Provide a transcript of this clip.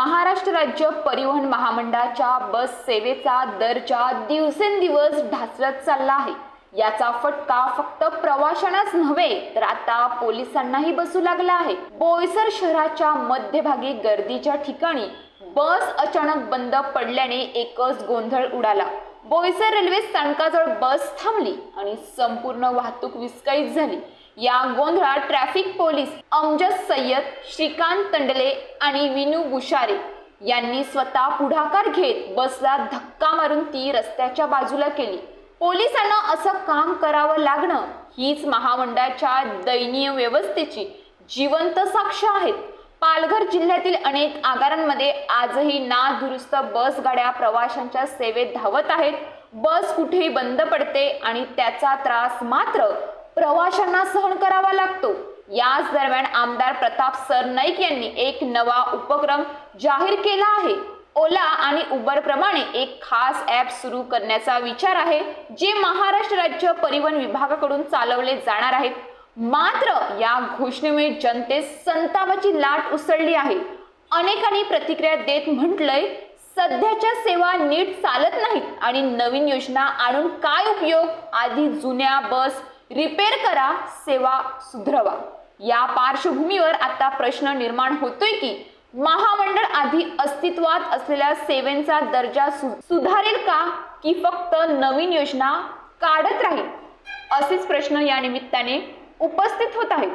महाराष्ट्र राज्य परिवहन महामंडळाच्या बस सेवेचा दर्जा दिवसेंदिवस ढासळत चालला आहे. याचा फटका फक्त प्रवाशांनाच नव्हे तर आता पोलिसांनाही बसू लागला आहे. बोईसर शहराच्या मध्यभागी गर्दीच्या ठिकाणी बस अचानक बंद पडल्याने एकच गोंधळ उडाला. बोईसर रेल्वे स्थानकाजवळ बस थांबली आणि संपूर्ण वाहतूक विस्कळीत झाली. या गोंधळात ट्रॅफिक पोलीस अमजद सय्यद श्रीकांत तंडले आणि विनू बुशारे यांनी स्वतः पुढाकार घेत बसला धक्का मारून ती रस्त्याच्या बाजूला केली. पोलिसांना असं काम करावं लागणं हीच महामंडळाच्या दयनीय व्यवस्थेची जिवंत साक्ष आहेत. पालघर जिल्ह्यातील अनेक आगारांमध्ये आजही नादुरुस्त बस गाड्या प्रवाशांच्या सेवेत धावत आहेत. बस कुठेही बंद पडते आणि त्याचा त्रास मात्र प्रवाशांना सहन करावा लागतो. याच दरम्यान आमदार प्रताप सरनाईक यांनी एक नवा उपक्रम जाहीर केला आहे. ओला आणि उबर प्रमाणे एक खास ॲप सुरू करण्याचा विचार आहे जे महाराष्ट्र राज्य परिवहन विभागाकडून चालवले जाणार आहेत. मात्र या घोषणेमुळे जनतेत संतापाची लाट उसळली आहे. अनेकांनी प्रतिक्रिया देत म्हटलंय सध्याच्या सेवा नीट चालत नाहीत आणि नवीन योजना आणून काय उपयोग? आधी जुन्या बस रिपेअर करा सेवा सुधरवा. या पार्श्वभूमीवर आता प्रश्न निर्माण होतोय की महामंडळ आधी अस्तित्वात असलेल्या सेवेचा दर्जा सु- सुधारेल का? की फक्त नवीन योजना काढत राहील? असेच प्रश्न या निमित्ताने उपस्थित होत आहेत.